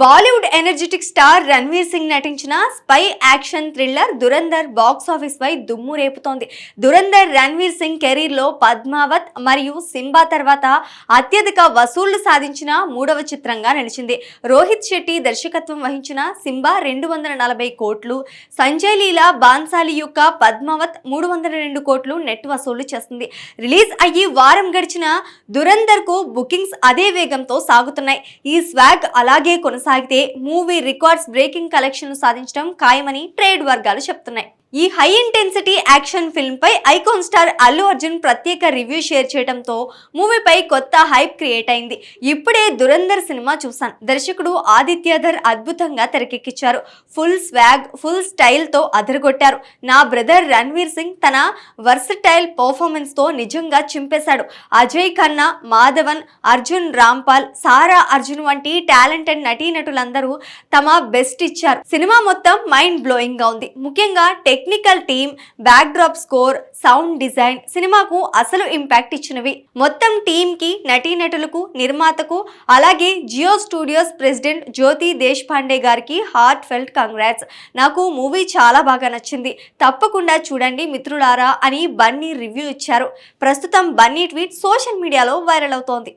Bollywood energetic star Ranveer Singh నటించిన spy action thriller Dhurandhar box office పై దుమ్ము రేపుతోంది. దురంధర్ రణ్వీర్ సింగ్ కెరీర్లో పద్మావత్ మరియు సింబా తర్వాత అత్యధిక వసూళ్ళు సాధించిన మూడవ చిత్రంగా నిలిచింది. రోహిత్ శెట్టి దర్శకత్వం వహించిన సింబా రెండు వందల నలభై కోట్లు సంజయ్ లీలా బాన్సాలి యొక్క పద్మావత్ మూడు వందల రెండు కోట్లు నెట్ వసూళ్ళు చేస్తుంది. రిలీజ్ అయ్యి వారం గడిచిన దురంధర్కు బుకింగ్స్ అదే వేగంతో సాగుతున్నాయి. ఈ స్వాగ్ అలాగే కొనసాగితే మూవీ రికార్డ్స్ బ్రేకింగ్ కలెక్షన్ సాధించడం ఖాయమని ట్రేడ్ వర్గాలు చెప్తున్నాయి. ఈ హై ఇంటెన్సిటీ యాక్షన్ ఫిల్మ్పై ఐకాన్ స్టార్ అల్లు అర్జున్ ప్రత్యేక రివ్యూ షేర్ చేయడంతో మూవీపై కొత్త హైప్ క్రియేట్ అయింది. ఇప్పుడే దురందర్ సినిమా చూశాను. దర్శకుడు ఆదిత్యధర్ అద్భుతంగా తెరకెక్కించారు. ఫుల్ స్వాగ్ ఫుల్ స్టైల్తో అదరగొట్టారు. నా బ్రదర్ రణ్వీర్ సింగ్ తన వర్సటైల్ పర్ఫార్మెన్స్తో నిజంగా చింపేశాడు. అజయ్ ఖన్నా మాధవన్ అర్జున్ రాంపాల్ సారా అర్జున్ వంటి టాలెంటెడ్ నటీనటులందరూ తమ బెస్ట్ ఇచ్చారు. సినిమా మొత్తం మైండ్ బ్లోయింగ్గా ఉంది. ముఖ్యంగా tech technical team back drop score sound design సినిమాకు అసలు ఇంపాక్ట్ ఇచ్చినవి. మొత్తం టీమ్కి నటీనటులకు నిర్మాతకు అలాగే జియో స్టూడియోస్ ప్రెసిడెంట్ జ్యోతి దేశ్ పాండే గారికి హార్ట్ ఫెల్ట్ కంగ్రాట్స్ నాకు మూవీ చాలా బాగా నచ్చింది. తప్పకుండా చూడండి మిత్రులారా అని బన్నీ రివ్యూ ఇచ్చారు. ప్రస్తుతం బన్నీ ట్వీట్ సోషల్ మీడియాలో వైరల్ అవుతోంది.